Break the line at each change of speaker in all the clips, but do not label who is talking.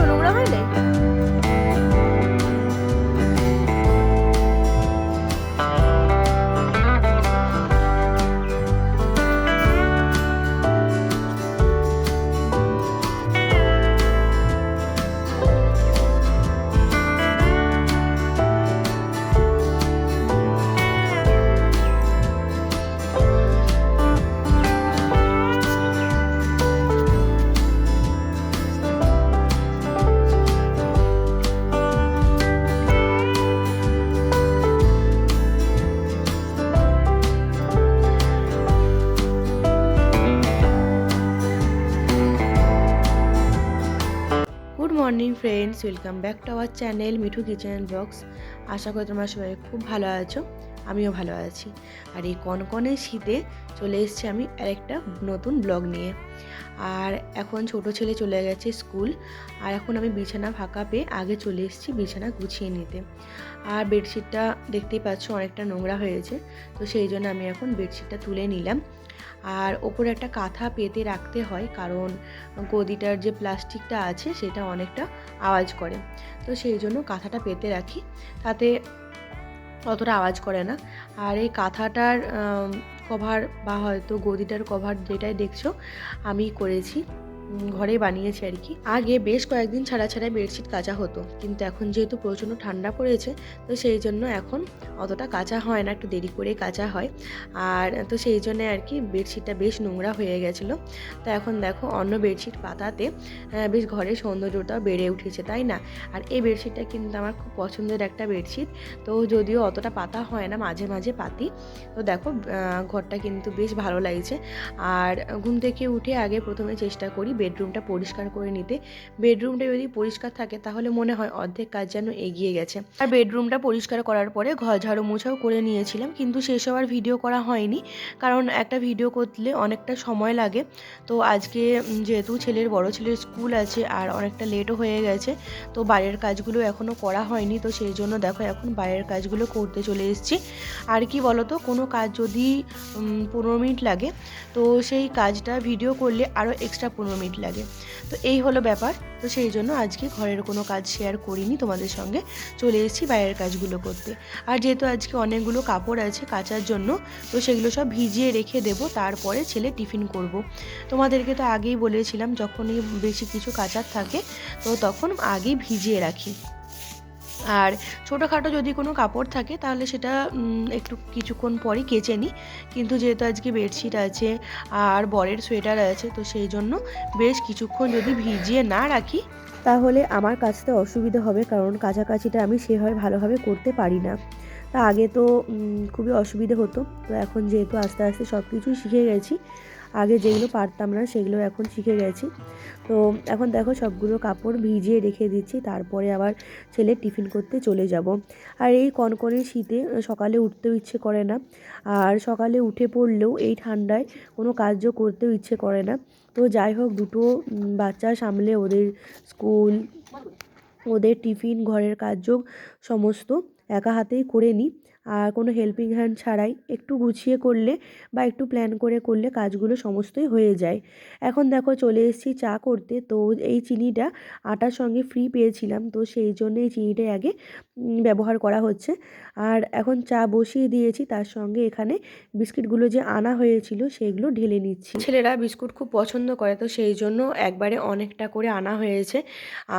নোংরা হয় নাই morning friends, welcome back to our channel Mithu kitchen box আশা করি তোমার সবাই খুব ভালো আছো। আমিও ভালো আছি। আর এই কনকনে শীতে চলে এসেছি আমি আরেকটা নতুন ব্লগ নিয়ে। আর এখন ছোট ছেলে চলে গেছে স্কুল, আর এখন আমি বিছানা ফাঁকা পেয়ে আগে চলে এসেছি বিছানা গুছিয়ে নিতে। আর বেডশিটটা দেখতেই পাচ্ছ অনেকটা নোংরা হয়েছে, তো সেই জন্য আমি এখন বেডশিটটা তুলে নিলাম। আর ওপরে একটা কাঁথা পেতে রাখতে হয়, কারণ গদিটার যে প্লাস্টিকটা আছে সেটা অনেকটা আওয়াজ করে। তো সেই জন্য কাঁথাটা পেতে রাখি, তাতে অতটা আওয়াজ করে না। আর এই কাঁথাটার কভার বা হয়তো গদিটার কভার যেটাই দেখছ আমি করেছি। ঘরে বানিয়েছি আর কি। আগে বেশ কয়েকদিন ছাড়া ছাড়া বেডশিট কাচা হতো, কিন্তু এখন যেহেতু প্রচণ্ড ঠান্ডা পড়েছে, তো সেই জন্য এখন অতটা কাঁচা হয় না, একটু দেরি করে কাচা হয়। আর তো সেই জন্য আর কি বেডশিটটা বেশ নোংরা হয়ে গেছিল। তো এখন দেখো অন্য বেডশিট পাতাতে বেশ ঘরের সৌন্দর্যটাও বেড়ে উঠেছে, তাই না? আর এই বেডশিটটা কিন্তু আমার খুব পছন্দের একটা বেডশিট। তো যদিও অতটা পাতা হয় না, মাঝে মাঝে পাতি। তো দেখো ঘরটা কিন্তু বেশ ভালো লাগছে। আর ঘুম থেকে উঠে আগে প্রথমে চেষ্টা করি বেডরুমটা পরিষ্কার করে নিতে। বেডরুমটা যদি পরিষ্কার থাকে, তাহলে মনে হয় অর্ধেক কাজ যেন এগিয়ে গেছে। আর বেডরুমটা পরিষ্কার করার পরে ঘর ঝাড়ু মোছাও করে নিয়েছিলাম, কিন্তু সেসব আর ভিডিও করা হয়নি। কারণ একটা ভিডিও করলে অনেকটা সময় লাগে। তো আজকে যেহেতু ছেলের বড় ছেলের স্কুল আছে আর অনেকটা লেটও হয়ে গেছে, তো বাইরের কাজগুলো এখনও করা হয়নি। তো সেই জন্য দেখো এখন বাইরের কাজগুলো করতে চলে এসেছি। আর কি বলতো, কোনো কাজ যদি পনেরো মিনিট লাগে, তো সেই কাজটা ভিডিও করলে আরও এক্সট্রা পনেরো মিনিট লাগে। তো এই হলো ব্যাপার। তো সেই জন্য আজকে ঘরের কোনো কাজ শেয়ার করিনি তোমাদের সঙ্গে। চলে এসেছি বাইরের কাজগুলো করতে। আর যেহেতু আজকে অনেকগুলো কাপড় আছে কাচার জন্য, তো সেগুলো সব ভিজিয়ে রেখে দেবো। তারপরে ছেলে টিফিন করব। তোমাদেরকে তো আগেই বলেছিলাম, যখনই বেশি কিছু কাচার থাকে, তো তখন আগেই ভিজিয়ে রাখি। আর ছোটোখাটো যদি কোনো কাপড় থাকে, তাহলে সেটা একটু কিছুক্ষণ পরই কেচে নিই। কিন্তু যেহেতু আজকে বেডশিট আছে আর বরের সোয়েটার আছে, তো সেই জন্য বেশ কিছুক্ষণ যদি ভিজিয়ে না রাখি, তাহলে আমার কাছতে অসুবিধা হবে, কারণ কাছাকাছিটা আমি সেভাবে ভালোভাবে করতে পারি না। তা আগে তো খুবই অসুবিধে হতো। তো এখন যেহেতু আস্তে আস্তে সব কিছুই শিখে গেছি আগে যেগুলো পারতাম না, সেগুলো এখন শিখে গেছি। তো এখন দেখো সবগুলো কাপড় ভিজিয়ে রেখে দিচ্ছি, তারপরে আবার ছেলে টিফিন করতে চলে যাব। আর এই কনকনে শীতে সকালে উঠতেও ইচ্ছে করে না। আর সকালে উঠে পড়লেও এই ঠান্ডায় কোনো কার্য করতেও ইচ্ছে করে না। তো যাই হোক, দুটো বাচ্চা সামলে ওদের স্কুল, ওদের টিফিন, ঘরের কার্য সমস্ত একা হাতেই করে নিই। কোনো হেল্পিং হ্যান্ড ছাড়াই একটু গুছিয়ে করলে বা একটু প্ল্যান করে করলে কাজগুলো সমস্তই হয়ে যায়। এখন দেখো চলে এসেছি চা করতে, তো এই চিনিটা আটার সঙ্গে ফ্রি পেয়েছিলাম, তো সেই জন্য এই চিনিটাই আগে ব্যবহার করা হচ্ছে। আর এখন চা বসিয়ে দিয়েছি, তার সঙ্গে এখানে বিস্কিটগুলো যে আনা হয়েছিল সেগুলো ঢেলে নিচ্ছি। ছেলেরা বিস্কুট খুব পছন্দ করে, তো সেই জন্য একবারে অনেকটা করে আনা হয়েছে।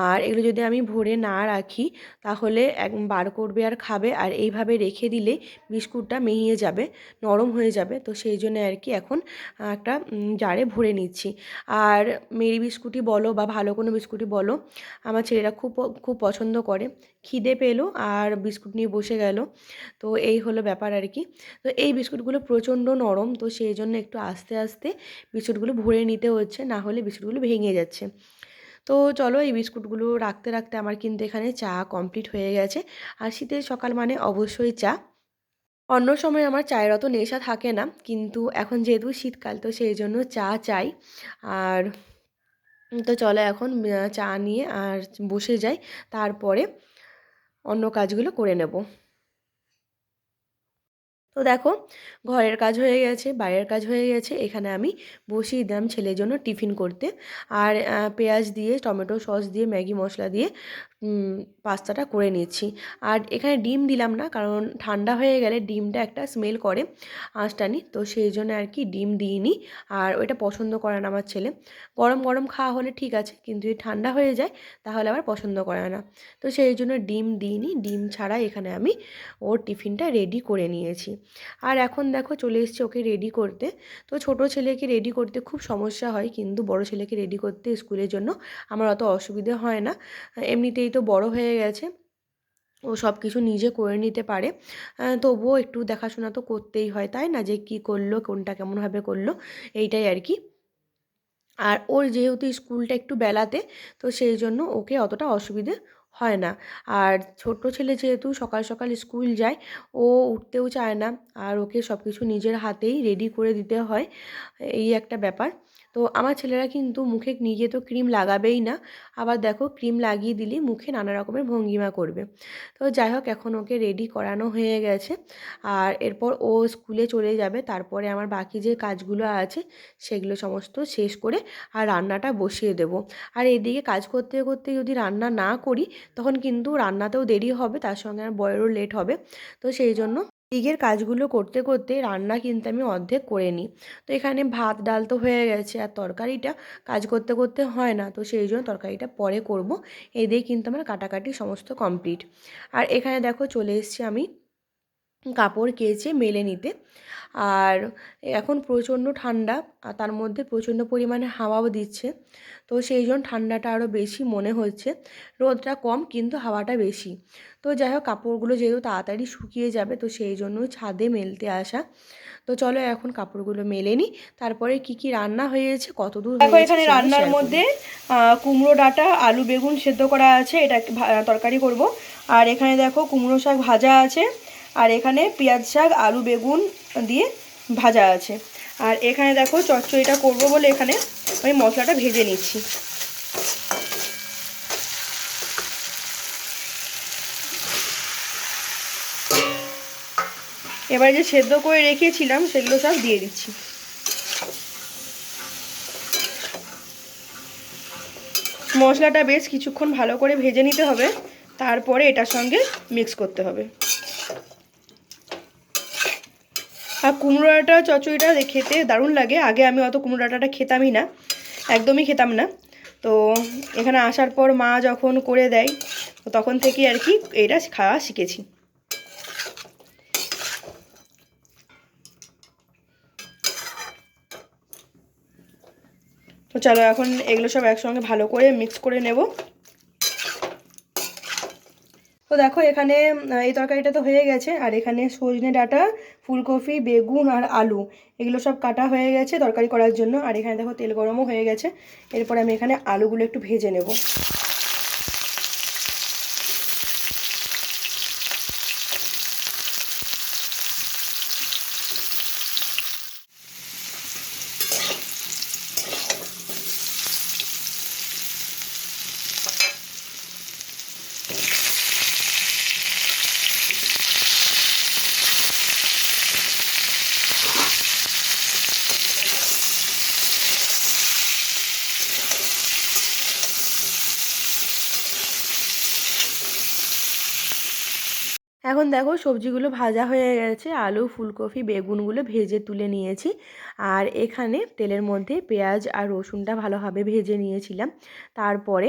আর এগুলো যদি আমি ভরে না রাখি, তাহলে এক, বার করবে আর খাবে, আর এইভাবে রেখে দিলে বিস্কুটটা মেহিয়ে যাবে, নরম হয়ে যাবে। তো সেই জন্য আর কি এখন একটা জারে ভরে নিচ্ছি। আর মেরি বিস্কুটই বলো বা ভালো কোনো বিস্কুটই বলো, আমার ছেলেরা খুব খুব পছন্দ করে। খিদে পেল আর বিস্কুট নিয়ে বসে গেল। তো এই হলো ব্যাপার আর কি। তো এই বিস্কুটগুলো প্রচণ্ড নরম, তো সেই জন্য একটু আস্তে আস্তে বিস্কুটগুলো ভরে নিতে হচ্ছে, না হলে বিস্কুটগুলো ভেঙে যাচ্ছে। তো চলো এই বিস্কুটগুলো রাখতে রাখতে আমার কিন্তু এখানে চা কমপ্লিট হয়ে গেছে। আর শীতের সকাল মানে অবশ্যই চা। অন্য সময় আমার চায়ের অত নেশা থাকে না, কিন্তু এখন যেহেতু শীতকাল তো সেই জন্য চা চাই। আর তো চলো এখন চা নিয়ে আর বসে যাই। তারপরে অন্য কাজগুলো করে নেব। তো দেখো, ঘরের কাজ হয়ে গেছে, বাইরের কাজ হয়ে গেছে, এখানে আমি বসিয়ে দিলাম ছেলের জন্য টিফিন করতে। আর পেঁয়াজ দিয়ে, টমেটো সস দিয়ে, ম্যাগি মশলা দিয়ে পাস্তাটা করে নিচ্ছি। আর এখানে ডিম দিলাম না, কারণ ঠান্ডা হয়ে গেলে ডিমটা একটা স্মেল করে আঁচটানি তো সেই জন্য আর কি ডিম দিইনি। আর ওইটা পছন্দ করে না আমার ছেলে। গরম গরম খাওয়া হলে ঠিক আছে, কিন্তু যদি ঠান্ডা হয়ে যায়, তাহলে আবার পছন্দ করে না। তো সেই জন্য ডিম দিইনি, ডিম ছাড়া এখানে আমি ওর টিফিনটা রেডি করে নিয়েছি। আর এখন দেখো চলে এসেছি ওকে রেডি করতে। তো ছোট ছেলেকে রেডি করতে খুব সমস্যা হয়, কিন্তু বড় ছেলেকে রেডি করতে স্কুলের জন্য আমার অত অসুবিধে হয় না। এমনিতেই তো বড় হয়ে গেছে, ও সব কিছু নিজে করে নিতে পারে। তবুও একটু দেখাশোনা তো করতেই হয়, তাই না? যে কি করল, কোনটা কেমনভাবে করল, এইটাই আর কি। আর ওর যেহেতু স্কুলটা একটু বেলাতে, তো সেই জন্য ওকে অতটা অসুবিধে হয় না। আর ছোট ছেলে যেহেতু সকাল সকাল স্কুল যায়, ও উঠতেও চায় না। আর ওকে সব কিছু নিজের হাতেই রেডি করে দিতে হয়। এই একটা ব্যাপার। তো আমার ছেলেরা কিন্তু মুখে নিজে তো ক্রিম লাগাবেই না। আবার দেখো ক্রিম লাগিয়ে দিলে মুখে নানা রকমের ভঙ্গিমা করবে। তো যাই হোক, এখন ওকে রেডি করানো হয়ে গেছে। আর এরপর ও স্কুলে চলে যাবে। তারপরে আমার বাকি যে কাজগুলো আছে, সেগুলো সমস্ত শেষ করে আর রান্নাটা বসিয়ে দেব। আর এদিকে কাজ করতে করতে যদি রান্না না করি, তখন কিন্তু রান্নাতেও দেরি হবে। তার সঙ্গে আমার বয়েরও লেট হবে। তো সেই জন্য দিকের কাজগুলো করতে করতে রান্না কিন্তু আমি অর্ধেক করে নিই। তো এখানে ভাত, ডাল তো হয়ে গেছে আর তরকারিটা কাজ করতে করতে হয় না। তো সেই জন্য তরকারিটা পরে করব। এই দিয়ে কিন্তু আমার কাটাকাটি সমস্ত কমপ্লিট আর এখানে দেখো চলে এসেছি আমি কাপড় কেচে মেলে নিতে। আর এখন প্রচণ্ড ঠান্ডা আর তার মধ্যে প্রচণ্ড পরিমাণে হাওয়াও দিচ্ছে। তো সেই জন্য ঠান্ডাটা আরও বেশি মনে হচ্ছে। রোদটা কম কিন্তু হাওয়াটা বেশি। তো যাই হোক কাপড়গুলো যেহেতু তাড়াতাড়ি শুকিয়ে যাবে তো সেই জন্য ছাদে মেলতে আসা। তো চলো এখন কাপড়গুলো মেলে নিই। তারপরে কি কি রান্না হয়েছে কত দূর
দেখো এখানে রান্নার মধ্যে কুমড়ো ডাঁটা আলু বেগুন সেদ্ধ করা আছে এটা তরকারি করব। আর এখানে দেখো কুমড়ো শাক ভাজা আছে। আর এখানে পেঁয়াজ শাক, আলু, বেগুন দিয়ে ভাজা আছে। আর এখানে দেখো চচ্চড়িটা করব বলে এখানে আমি মশলাটা ভেজে নিচ্ছি। এবার যে সেদ্ধ করে রেখেছিলাম, সেগুলো সব দিয়ে দিচ্ছি। মশলাটা বেশ কিছুক্ষণ ভালো করে ভেজে নিতে হবে, তারপরে এটার সঙ্গে মিক্স করতে হবে। আর কুমড়োটা চচড়িটা খেতে দারুণ লাগে। আগে আমি অত কুমড়ো ডাঁটাটা খেতামই না, একদমই খেতাম না। তো এখানে আসার পর মা যখন করে দেয় তখন থেকেই আর কি এটা খাওয়া শিখেছি। তো চলো এখন এগুলো সব একসঙ্গে ভালো করে মিক্স করে নেব। তো দেখো এখানে, এই তরকারিটা তো হয়ে গেছে, আর এখানে সজনে ডাঁটা ফুলকপি, বেগুন আর আলু। এগুলো সব কাটা হয়ে গেছে তরকারি করার জন্য। আর এখানে দেখো তেল গরমও হয়ে গেছে। এরপর আমি এখানে আলুগুলো একটু ভেজে নেব।
এখন দেখো সবজিগুলো ভাজা হয়ে গেছে, আলু, ফুলকপি, বেগুনগুলো ভেজে তুলে নিয়েছি। আর এখানে তেলের মধ্যে পেঁয়াজ আর রসুনটা ভালোভাবে ভেজে নিয়েছিলাম। তারপরে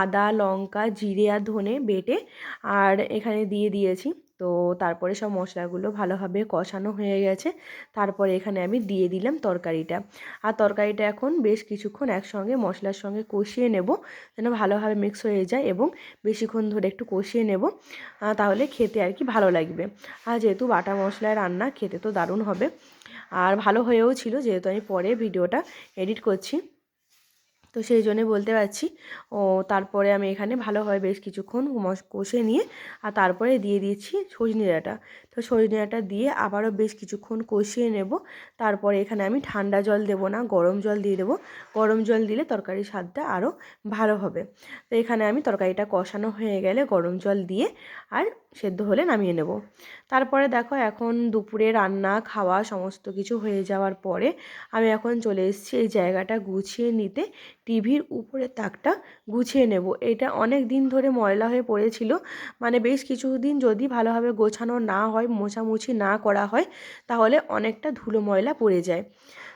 আদা, লঙ্কা, জিরে আর ধনে বেটে আর এখানে দিয়ে দিয়েছি। তো তারপরে সব মশলাগুলো ভালোভাবে কষানো হয়ে গেছে। তারপরে এখানে আমি দিয়ে দিলাম তরকারিটা। আর তরকারিটা এখন বেশ কিছুক্ষণ একসঙ্গে মশলার সঙ্গে কষিয়ে নেব যেন ভালোভাবে মিক্স হয়ে যায় এবং বেশিক্ষণ ধরে একটু কষিয়ে নেব তাহলে খেতে আর কি ভালো লাগবে। আর যেহেতু বাটা মশলায় রান্না, খেতে তো দারুণ হবে। আর ভালো হয়েও ছিল যেহেতু আমি পরে ভিডিওটা এডিট করছি। তো সেই জন্যে বলতে পারছি। ও তারপরে আমি এখানে ভালোভাবে বেশ কিছুক্ষণ কষে নিয়ে, আর তারপরে দিয়ে দিয়েছি সজনে ডাঁটা। তো সজনে ডাঁটা দিয়ে আবারও বেশ কিছুক্ষণ কষিয়ে নেব। তারপরে এখানে আমি ঠান্ডা জল দেবো না, গরম জল দিয়ে দেবো। গরম জল দিলে তরকারির স্বাদটা আরও ভালো হবে। তো এখানে আমি তরকারিটা কষানো হয়ে গেলে গরম জল দিয়ে আর সেদ্ধ হলে নামিয়ে নেব। তারপরে দেখো এখন দুপুরে রান্না, খাওয়া সমস্ত কিছু হয়ে যাওয়ার পরে আমি এখন চলে এসেছি এই জায়গাটা গুছিয়ে নিতে। টিভির উপরে তাকটা গুছিয়ে নেব। এটা অনেক দিন ধরে ময়লা হয়ে পড়েছিল। মানে বেশ কিছুদিন যদি ভালোভাবে গোছানো না হয় মোছামুছি না করা হয়, তাহলে অনেকটা ধুলো ময়লা পড়ে যায়।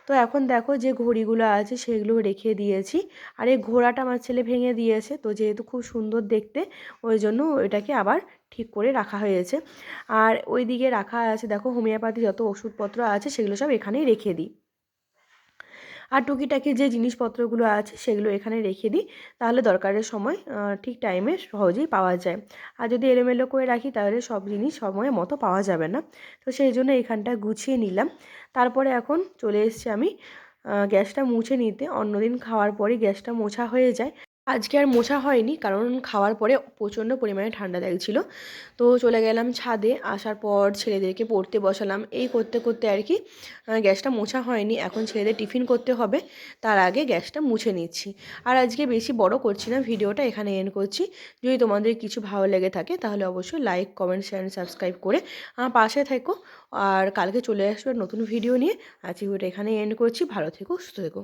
তো এখন দেখো যে ঘড়িগুলো আছে সেগুলো রেখে দিয়েছি। আর এই ঘোড়াটা আমার ছেলে ভেঙে দিয়েছে, তো যেহেতু খুব সুন্দর দেখতে, ওই জন্য ওইটাকে আবার ঠিক করে রাখা হয়েছে। আর ওই দিকে রাখা আছে, দেখো হোমিওপ্যাথি যত ওষুধপত্র আছে সেগুলো সব এখানেই রেখে দিই। আর টুকিটাকি যে জিনিসপত্রগুলো আছে সেগুলো এখানে রেখে দিই। তাহলে দরকারের সময় ঠিক টাইমে সহজেই পাওয়া যায়। আর যদি এলোমেলো করে রাখি তাহলে সব জিনিস সময় মতো পাওয়া যাবে না। তো সেই জন্য এখানটা গুছিয়ে নিলাম। তারপরে এখন চলে এসছি আমি গ্যাসটা মুছে নিতে। অন্যদিন খাওয়ার পরে গ্যাসটা মোছা হয়ে যায়। আজকে আর মোছা হয়নি, কারণ খাওয়ার পরে প্রচণ্ড পরিমাণে ঠান্ডা লাগছিল। তো চলে গেলাম ছাদে, আসার পর ছেলেদেরকে পড়তে বসালাম। এই করতে করতে আর কি গ্যাসটা মোছা হয়নি, এখন ছেলেদের টিফিন করতে হবে, তার আগে গ্যাসটা মুছে নিচ্ছি। আর আজকে বেশি বড় করছি না, ভিডিওটা এখানে এন্ড করছি। যদি তোমাদের কিছু ভালো লেগে থাকে, তাহলে অবশ্যই লাইক কমেন্ট শেয়ার সাবস্ক্রাইব করে আমার পাশে থেকো। আর কালকে চলে আসবে নতুন ভিডিও নিয়ে। আজকে ভিডিওটা এখানে এন্ড করছি। ভালো থেকো, সুস্থ থেকো।